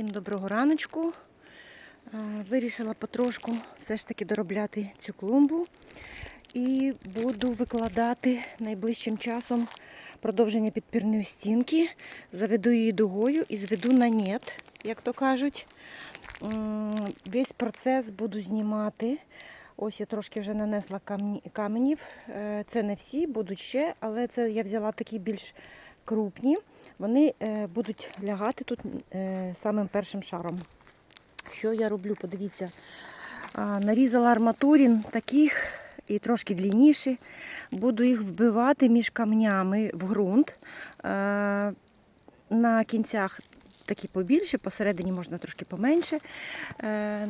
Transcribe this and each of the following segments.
Всім доброго раночку. Вирішила потрошку все ж таки доробляти цю клумбу і буду викладати найближчим часом продовження підпірної стінки. Заведу її дугою і зведу на нет, як то кажуть. Весь процес буду знімати. Ось я трошки вже нанесла каменів. Е, Це не всі, будуть ще, але це я взяла такі більш крупні. Вони е, будуть лягати тут е, самим першим шаром. Що я роблю? Подивіться, нарізала арматурін таких і трошки длинніші. Буду їх вбивати між камнями в ґрунт. Е, На кінцях такі побільше, посередині можна трошки поменше.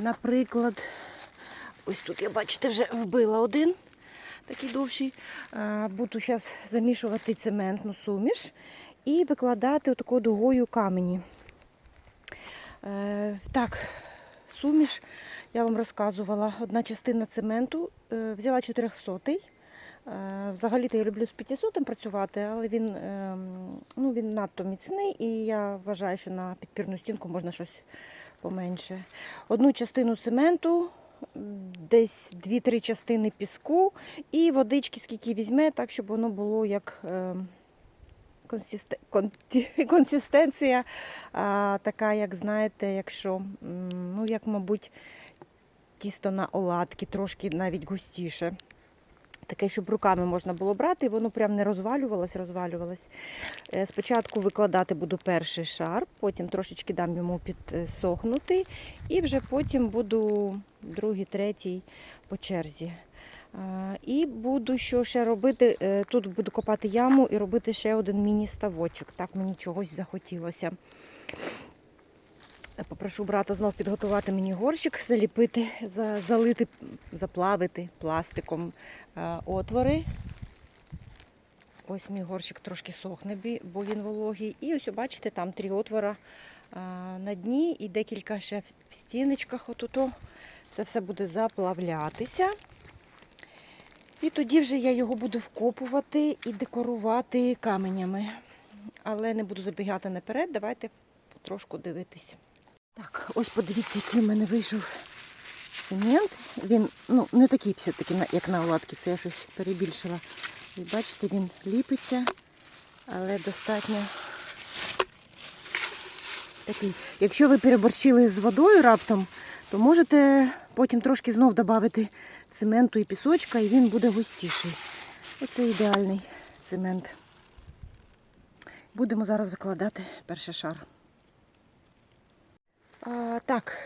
Наприклад, ось тут я бачите, вже вбила один такий довший. Е, Буду зараз замішувати цементну суміш і викладати отакою дугою камені. Е, Так, суміш, я вам розказувала, одна частина цементу е, взяла 400 Взагалі-то я люблю з 500 працювати, але він, ну, він надто міцний і я вважаю, що на підпірну стінку можна щось поменше. Одну частину цементу, десь 2-3 частини піску і водички, скільки візьме, так, щоб воно було як е, консистенція, така, як знаєте, якщо, ну, як, мабуть, тісто на оладки, трошки навіть густіше. Таке, щоб руками можна було брати, і воно прям не розвалювалось, розвалювалось. Е, Спочатку викладати буду перший шар, потім трошечки дам йому підсохнути, і вже потім буду другий, третій по черзі. І буду що ще робити. е, Тут буду копати яму і робити ще один міні-ставочок. Так мені чогось захотілося. Попрошу брата знов підготувати мені горщик, заліпити, залити, заплавити пластиком е, отвори. Ось мій горщик трошки сохне, бо він вологий. І ось, бачите, там три отвора е, на дні і декілька ще в стіночках. Отуто. Це все буде заплавлятися. І тоді вже я його буду вкопувати і декорувати каменями. Але не буду забігати наперед, давайте потрошку дивитись. Так, ось подивіться, який в мене вийшов цемент. Він ну, не такий все-таки, як на оладки, це я щось перебільшила. І бачите, він ліпиться, але достатньо такий. Якщо ви переборщили з водою раптом, то можете потім трошки знов додати цементу і пісочка, і він буде густіший. Оце ідеальний цемент. Будемо зараз викладати перший шар. А, так,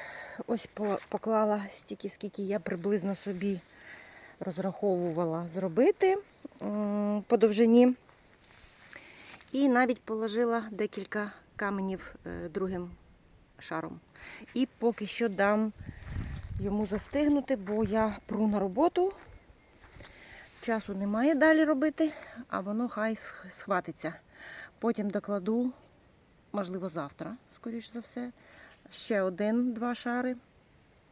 ось поклала стільки, скільки я приблизно собі розраховувала зробити по довжині. І навіть положила декілька каменів е, другим шаром. І поки що дам йому застигнути, бо я пру на роботу. Часу немає далі робити, а воно хай схватиться. Потім докладу, можливо, завтра, скоріш за все, ще один-два шари.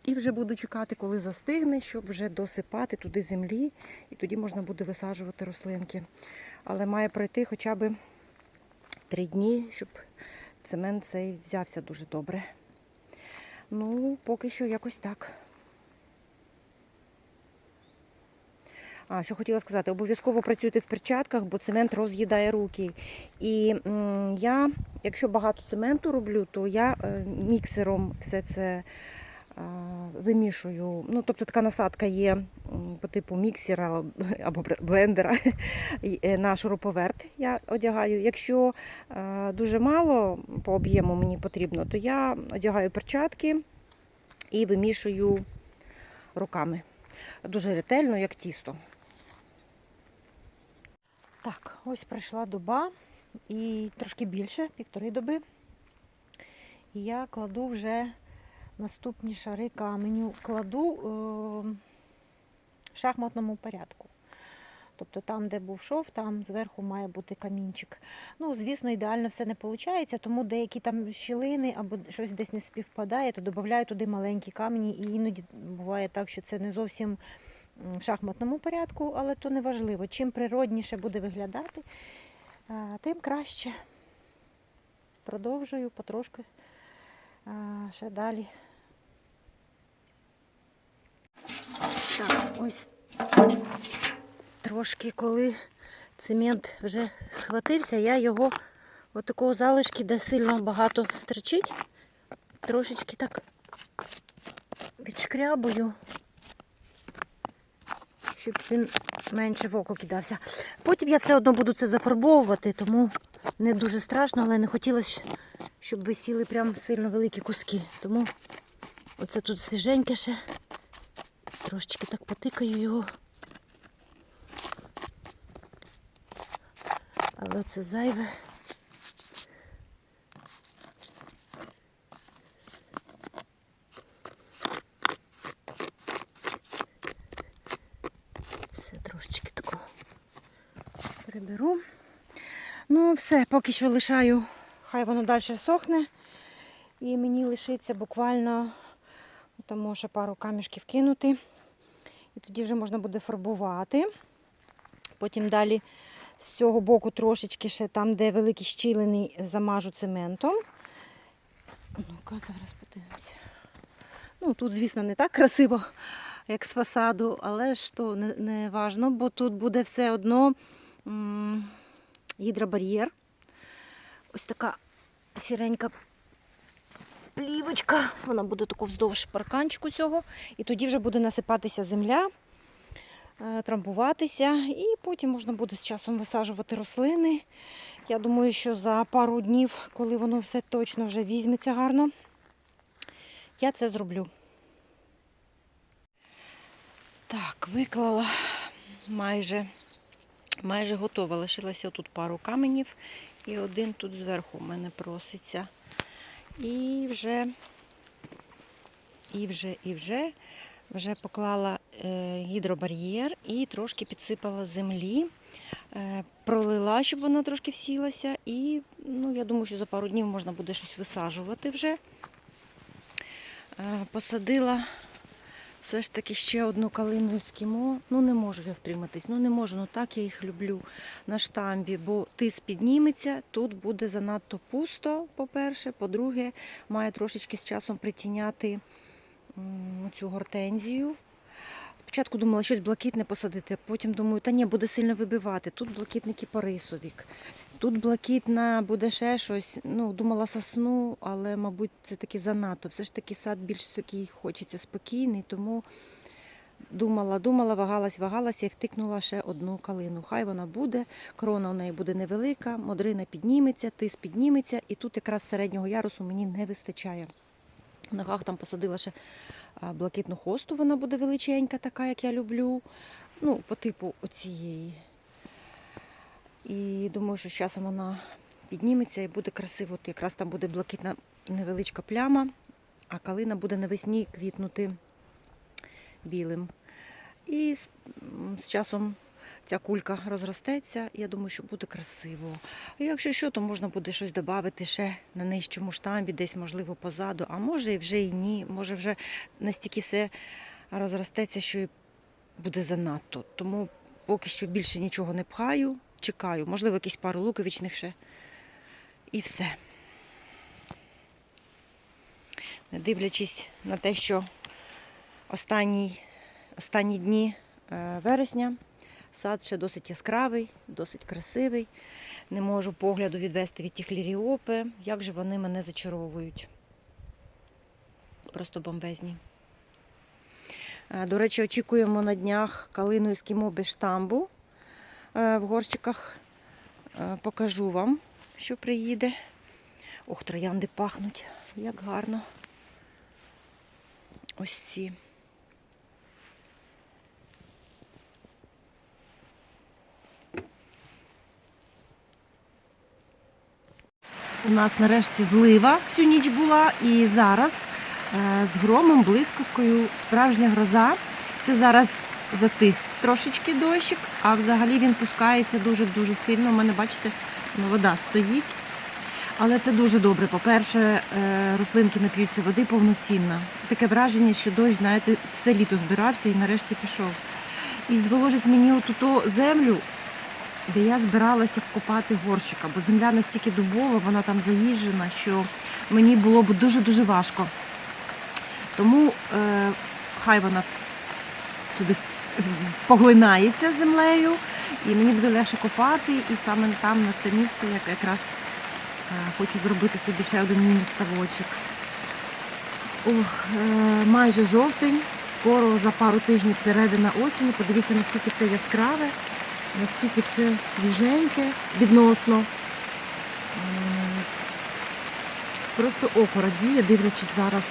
І вже буду чекати, коли застигне, щоб вже досипати туди землі, і тоді можна буде висаджувати рослинки. Але має пройти хоча б три дні, щоб цемент цей взявся дуже добре. Ну, поки що якось так. А, що хотіла сказати, обов'язково працюйте в перчатках, бо цемент роз'їдає руки. І м, я, якщо багато цементу роблю, то я е, міксером все це е, вимішую. Ну, тобто така насадка є по типу міксера або блендера е, на шуруповерт я одягаю. Якщо е, дуже мало по об'єму мені потрібно, то я одягаю перчатки і вимішую руками. Дуже ретельно, як тісто. Так, ось пройшла доба і трошки більше, півтори доби. І я кладу вже наступні шари каменю. Кладу е, шахматному порядку. Тобто там, де був шов, там зверху має бути камінчик. Ну, звісно, ідеально все не виходить, тому деякі там щілини або щось десь не співпадає, то додаю туди маленькі камені, і іноді буває так, що це не зовсім в шахматному порядку, але то не важливо. Чим природніше буде виглядати, тим краще. Продовжую потрошки ще далі. Так, ось трошки, коли цемент вже схватився, я його от такого залишки, де сильно багато стерчить, трошечки так відшкрябую, щоб він менше в око кидався. Потім я все одно буду це зафарбовувати, тому не дуже страшно, але не хотілося, щоб висіли прям сильно великі куски. Тому оце тут свіженьке ще. Трошечки так потикаю його. Але це зайве. Все трошечки такого приберу. Ну, все, поки що лишаю, хай воно далі сохне. І мені лишиться буквально, там може пару камішків кинути. І тоді вже можна буде фарбувати. Потім далі з цього боку трошечки ще там, де великі щілини, замажу цементом. Ну-ка, зараз подивимося. Ну, тут, звісно, не так красиво, як з фасаду, але ж то не, не важно, бо тут буде все одно гідробар'єр. Ось така сіренька плівочка. Вона буде таку вздовж парканчику цього. І тоді вже буде насипатися земля, е, трамбуватися, і потім можна буде з часом висаджувати рослини. Я думаю, що за пару днів, коли воно все точно вже візьметься гарно, я це зроблю. Так, виклала майже, майже готова. Лишилося тут пару каменів і один тут зверху в мене проситься. І вже, і вже, і вже, вже поклала е, гідробар'єр і трошки підсипала землі, е, пролила, щоб вона трошки всілася. І ну, я думаю, що за пару днів можна буде щось висаджувати вже. Е, посадила все ж таки ще одну калину ескімо. Ну не можу я втриматись, ну не можу, ну так я їх люблю на штамбі, бо тис підніметься, тут буде занадто пусто, по-перше. По-друге, має трошечки з часом притіняти цю гортензію. Спочатку думала щось блакитне посадити, а потім думаю, та ні, буде сильно вибивати. Тут блакитний кіпарисовік, тут блакитна буде ще щось. Ну, думала сосну, але, мабуть, це таки занадто. Все ж таки сад більш такий хочеться спокійний, тому думала, думала, вагалась, вагалася і втикнула ще одну калину. Хай вона буде, крона у неї буде невелика, модрина підніметься, тис підніметься, і тут якраз середнього ярусу мені не вистачає. В ногах там посадила ще блакитну хосту, вона буде величенька, така, як я люблю. Ну, по типу оцієї. І думаю, що з часом вона підніметься і буде красиво. От якраз там буде блакитна невеличка пляма, а калина буде навесні квітнути білим. І з, з часом ця кулька розростеться, я думаю, що буде красиво. Якщо що, то можна буде щось додати ще на нижчому штамбі, десь, можливо, позаду, а може і вже і ні. Може вже настільки все розростеться, що і буде занадто. Тому поки що більше нічого не пхаю, чекаю. Можливо, якісь пару луковичних ще. І все. Не дивлячись на те, що останні, останні дні е, вересня сад ще досить яскравий, досить красивий. Не можу погляду відвести від тих ліріопи. Як же вони мене зачаровують. Просто бомбезні. Е, До речі, очікуємо на днях калину ескімо без штамбу в горщиках. Е, Покажу вам, що приїде. Ох, троянди пахнуть, як гарно. Ось ці. У нас нарешті злива всю ніч була, і зараз е, з громом, блискавкою, справжня гроза. Це зараз затих трошечки дощик, а взагалі він пускається дуже-дуже сильно. У мене, бачите, ну, вода стоїть. Але це дуже добре. По-перше, е, рослинки нап'ються води повноцінно. Таке враження, що дощ, знаєте, все літо збирався і нарешті пішов. І зволожить мені оту землю, де я збиралася вкопати горщика, бо земля настільки дубова, вона там заїжджена, що мені було б дуже-дуже важко Тому е, хай вона туди поглинається землею, і мені буде легше копати, і саме там, на це місце, як якраз е, хочу зробити собі ще один міні-ставочок. Ох, е, майже жовтень, скоро за пару тижнів середина осені. Подивіться, наскільки все яскраве, наскільки все свіженьке відносно. Просто око радіє, дивлячись зараз,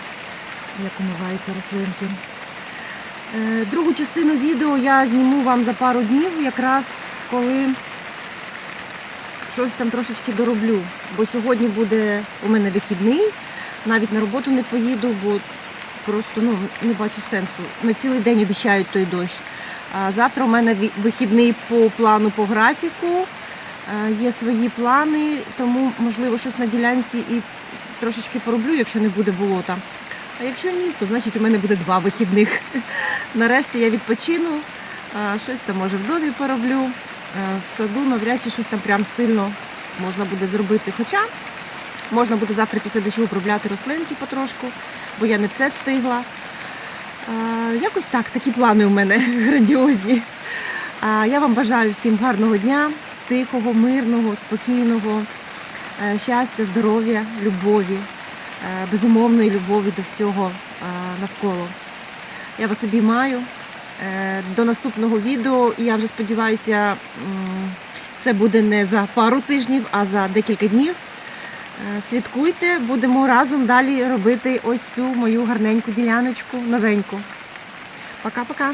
як умиваються рослинки. Е, Другу частину відео я зніму вам за пару днів, якраз коли щось там трошечки дороблю. Бо сьогодні буде у мене вихідний, навіть на роботу не поїду, бо просто ну, не бачу сенсу. На цілий день обіцяють той дощ. А завтра у мене вихідний по плану, по графіку. Е, Є свої плани, тому можливо щось на ділянці і трошечки пороблю, якщо не буде болота. А якщо ні, то значить у мене буде два вихідних. Нарешті я відпочину, щось там може в домі пороблю. Е, В саду навряд чи щось там прям сильно можна буде зробити. Хоча можна буде завтра після дощу обробляти рослинки потрошку, бо я не все встигла. Е, Якось так, такі плани у мене грандіозні. Я вам бажаю всім гарного дня, тихого, мирного, спокійного, е, щастя, здоров'я, любові, безумовної любові до всього навколо. Я вас обіймаю. Е, До наступного відео. І я вже сподіваюся, це буде не за пару тижнів, а за декілька днів. Е, Слідкуйте, будемо разом далі робити ось цю мою гарненьку діляночку новеньку. Пока-пока.